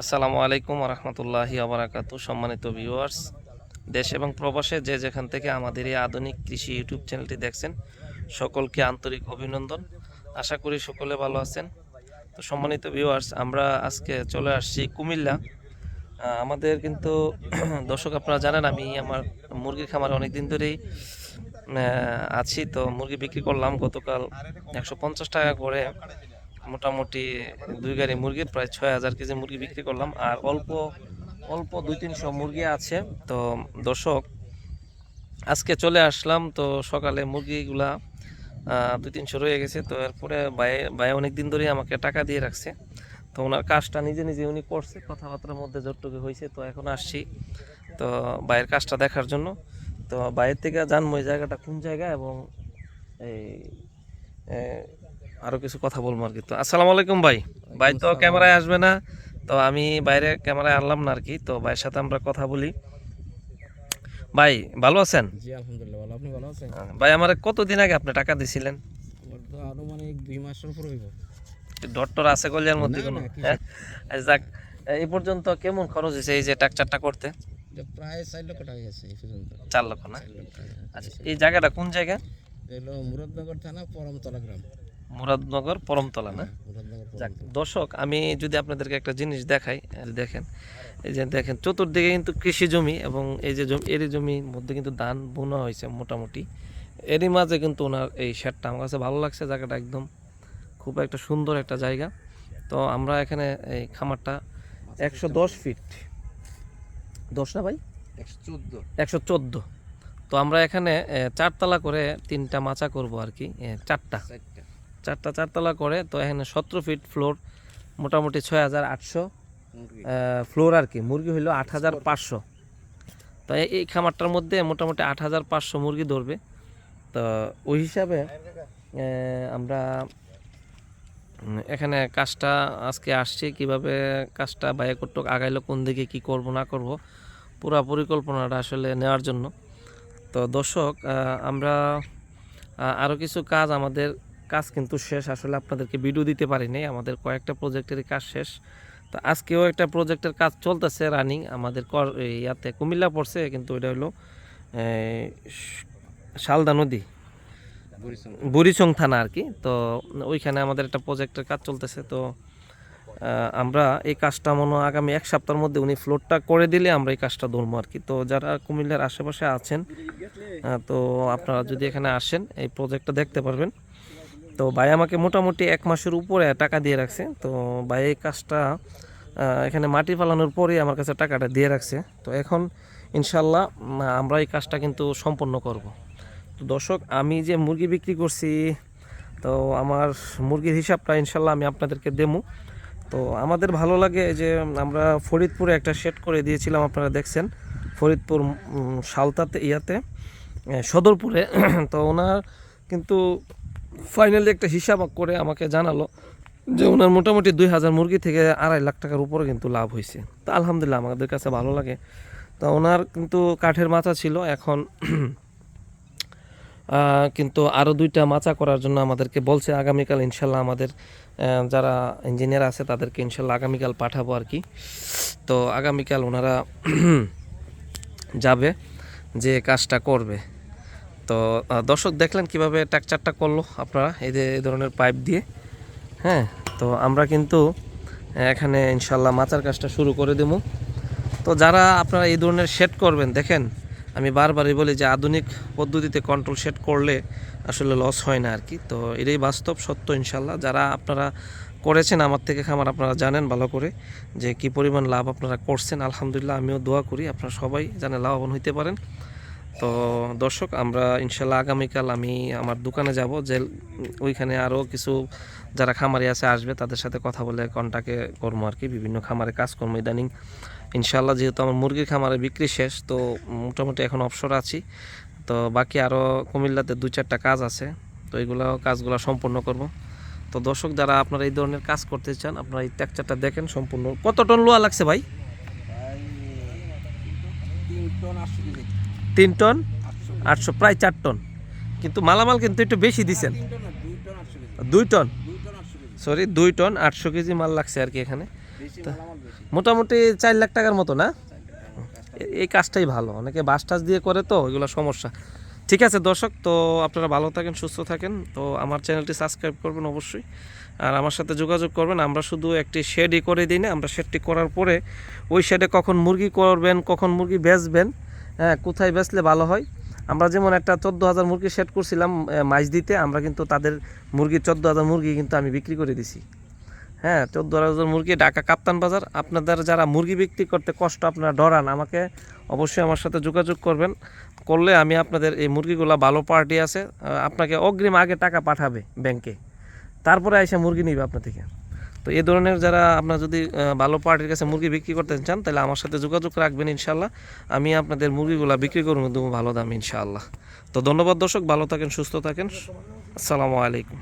আসসালামু আলাইকুম রহমতুল্লাহি আবরাকাত সম্মানিত ভিউয়ার্স দেশ এবং প্রবাসে যে যেখান থেকে আমাদের এই আধুনিক কৃষি ইউটিউব চ্যানেলটি দেখছেন, সকলকে আন্তরিক অভিনন্দন। আশা করি সকলে ভালো আছেন। তো সম্মানিত ভিউয়ার্স আমরা আজকে চলে আসছি কুমিল্লা। আমাদের কিন্তু দর্শক আপনারা জানেন, আমি আমার মুরগির খামারে অনেক দিন ধরেই আছি। তো মুরগি বিক্রি করলাম গতকাল একশো পঞ্চাশ টাকা করে। মোটামুটি দুই গাড়ি মুরগি, প্রায় ছয় হাজার কেজি মুরগি বিক্রি করলাম। আর অল্প অল্প দুই তিনশো মুরগি আছে। তো দর্শক, আজকে চলে আসলাম। তো সকালে মুরগিগুলা দুই তিনশো রয়ে গেছে। তো এরপরে ভাই ভাই অনেক দিন ধরেই আমাকে টাকা দিয়ে রাখছে। তো ওনার কাজটা নিজে নিজে উনি করছে। কথাবার্তার মধ্যে যতটুকু হয়েছে তো এখন আসছি। তো ভাইয়ের কাজটা দেখার জন্য। তো বাইরের থেকে জানব এই জায়গাটা কোন জায়গা এবং এই আরও কিছু কথা বলব আর কি। তো আসসালামু আলাইকুম ভাই। ভাই তো ক্যামেরায় আসবে না। তো আমি বাইরে ক্যামেরায় আনলাম না আর কি। তো ভাইয়ের সাথে আমরা কথা বলি। ভাই ভালো আছেন? জি আলহামদুলিল্লাহ ভালো। আপনি ভালো আছেন? ভাই আমার কতদিন আগে আপনি টাকা দিছিলেন? আরও মানে দুই মাসের উপর হইব। ডক্টর আছে কল্যাণ মধ্যে কোনো? হ্যাঁ? আচ্ছা, যাক এই পর্যন্ত কেমন খরচ হয়েছে এই যে টাকচারটা করতে? প্রায় চার লক্ষ টাকা গেছে এই পর্যন্ত। চার লক্ষ না? আচ্ছা এই জায়গাটা কোন জায়গা? এটা হলো মুরাদনগর থানা পরমতলা গ্রাম। মুরাদনগর পরমতলা না? যাক দর্শক আমি যদি আপনাদেরকে একটা জিনিস দেখাই দেখেন এই যে দেখেন চতুর্দিকে কিন্তু কৃষি জমি এবং এই যে জমি এরই জমির মধ্যে কিন্তু ধান বোনা হয়েছে মোটামুটি। এরই মাঝে কিন্তু ওনার এই শেডটা আমার কাছে ভালো লাগছে জায়গাটা একদম খুব একটা সুন্দর একটা জায়গা। তো আমরা এখানে এই খামারটা একশো দশ ফিট। দশ না ভাই? একশো চোদ্দ। একশো চোদ্দ। তো আমরা এখানে চারতলা করে তিনটা মাচা করব আর কি চারটা। চারটা চারতলা করে তো এখানে সতেরো ফিট ফ্লোর মোটামুটি ছয় হাজার আটশো। ফ্লোর আর কি মুরগি হইল আট হাজার পাঁচশো। তো এই- এই খামারটার মধ্যে মোটামুটি আট হাজার পাঁচশো মুরগি ধরবে। তো ওই হিসাবে আমরা এখানে কাজটা আজকে আসছি কীভাবে কাজটা বাইরে করতে আগাইলো কোন দিকে কি করব না করব পুরা পরিকল্পনাটা আসলে নেওয়ার জন্য। তো দর্শক আমরা আরও কিছু কাজ আমাদের কাজ কিন্তু শেষ। আসলে আপনাদেরকে ভিডিও দিতে পারিনি আমাদের কয়েকটা প্রজেক্টেরই কাজ শেষ। তো আজকেও একটা প্রজেক্টের কাজ চলতেছে রানিং আমাদের কর ইয়াতে কুমিল্লা পড়ছে কিন্তু এটা হলো শালদা নদী। বুড়িচং। থানা আর কি। তো ওইখানে আমাদের একটা প্রজেক্টের কাজ চলতেছে। তো আমরা এই কাজটা মনে আগামী এক সপ্তাহের মধ্যে উনি ফ্লোরটা করে দিলে আমরা এই কাজটা ধরবো আর কি। তো যারা কুমিল্লার আশেপাশে আছেন তো আপনারা যদি এখানে আসেন এই প্রজেক্টটা দেখতে পারবেন। তো ভাই আমাকে মোটামুটি এক মাসের উপরে টাকা দিয়ে রাখছে। তো ভাই এই কাজটা এখানে মাটি ফালানোর পরেই আমার কাছে টাকাটা দিয়ে রাখছে। তো এখন ইনশাল্লাহ আমরা এই কাজটা কিন্তু সম্পন্ন করব। তো দর্শক, আমি যে মুরগি বিক্রি করছি, তো আমার মুরগির হিসাবটা ইনশাল্লাহ আমি আপনাদেরকে দেবো। তো আমাদের ভালো লাগে যে আমরা ফরিদপুরে একটা সেট করে দিয়েছিলাম, আপনারা দেখছেন। ফরিদপুর সালতাতে, ইয়াতে সদরপুরে। তো ওনার কিন্তু ফাইনালি একটা হিসাব করে আমাকে জানালো যে ওনার মোটামুটি দুই হাজার মুরগি থেকে আড়াই লাখ টাকার উপরে কিন্তু লাভ হয়েছে। তো আলহামদুলিল্লাহ আমাদের কাছে ভালো লাগে। তো ওনার কিন্তু কাঠের মাথা ছিল, এখন কিন্তু আরও দুইটা মাচা করার জন্য আমাদেরকে বলছে আগামীকাল ইনশাল্লাহ আমাদের যারা ইঞ্জিনিয়ার আছে তাদেরকে ইনশাল্লাহ আগামীকাল পাঠাবো আর কি। তো আগামীকাল ওনারা যাবে, যে কাজটা করবে। তো দর্শক দেখলেন কীভাবে ট্যাকচারটা করল আপনারা, এই যে, এই ধরনের পাইপ দিয়ে হ্যাঁ? তো আমরা কিন্তু এখানে ইনশাল্লাহ মাচার কাজটা শুরু করে দেবো। তো যারা আপনারা এই ধরনের সেট করবেন, দেখেন, আমি বারবারই বলি যে আধুনিক পদ্ধতিতে কন্ট্রোল সেট করলে আসলে লস হয় না আর কি তো এটাই বাস্তব, সত্য ইনশাল্লাহ যারা আপনারা করেছেন, আমার থেকে খামার আপনারা জানেন ভালো করে যে কি পরিমাণ লাভ আপনারা করছেন। আলহামদুলিল্লাহ, আমিও দোয়া করি, আপনারা সবাই জানে লাভবান হইতে পারেন। তো দর্শক, আমরা ইনশাল্লাহ আগামীকাল আমি আমার দোকানে যাব, যে ওইখানে আরও কিছু যারা খামারি আছে আসবে, তাদের সাথে কথা বলে কন্টাক্টে করব আর কি, বিভিন্ন খামারে কাজ করব ইদানিং। ইনশাল্লাহ যেহেতু আমার মুরগির খামারে বিক্রি শেষ, তো মোটামুটি এখন অবসর আছি। তো বাকি আরও কুমিল্লাতে দু চারটা কাজ আছে, তো এইগুলো কাজগুলো সম্পূর্ণ করব। তো দর্শক, যারা আপনারা এই ধরনের কাজ করতে চান, আপনারা এই টেকচারটা দেখেন সম্পূর্ণ। কত টন লোয়া লাগছে ভাই? তিন টন তিন টন, আটশো, প্রায় চার টন। কিন্তু মালামাল কিন্তু একটু বেশি দিছেন। তিন টন না দুই টন? সরি দুই টন, আটশো কেজি মাল লাগছে আর কি এখানে। মোটামুটি চার লাখ টাকার মতো না? এই কাজটাই ভালো। অনেকে বাস টাস দিয়ে করে তো ওইগুলো সমস্যা। ঠিক আছে দর্শক, তো আপনারা ভালো থাকেন, সুস্থ থাকেন। তো আমার চ্যানেলটি সাবস্ক্রাইব করবেন অবশ্যই। আর আমার সাথে যোগাযোগ করবেন। আমরা শুধু একটি শেডই করে দিই না, আমরা শেডটি করার পরে ওই শেডে কখন মুরগি করবেন, কখন মুরগি বেচবেন হ্যাঁ কোথায় বেচলে ভালো হয়? আমরা যেমন একটা চোদ্দ হাজার মুরগি শেড করছিলাম মাইজ দিতে, আমরা কিন্তু তাদের মুরগি চোদ্দ হাজার মুরগি কিন্তু আমি বিক্রি করে দিছি। হ্যাঁ চোদ্দ হাজার মুরগি, ঢাকা কাপ্তান বাজার। আপনাদের যারা মুরগি বিক্রি করতে কষ্ট, আপনারা ডরান, আমাকে অবশ্যই আমার সাথে যোগাযোগ করবেন। করলে আমি আপনাদের এই মুরগিগুলো ভালো পার্টি আছে। আপনাকে অগ্রিম আগে টাকা পাঠাবে ব্যাংকে তারপরে এসে মুরগি নিবে আপনার থেকে। তো এ ধরনের যারা আপনার যদি ভালো পার্টির কাছে মুরগি বিক্রি করতে চান, তাহলে আমার সাথে যোগাযোগ রাখবেন ইনশাল্লাহ আমি আপনাদের মুরগিগুলো বিক্রি করব দেবো ভালো দাম ইনশাআল্লাহ। তো ধন্যবাদ দর্শক, ভালো থাকেন, সুস্থ থাকেন। আসসালামু আলাইকুম।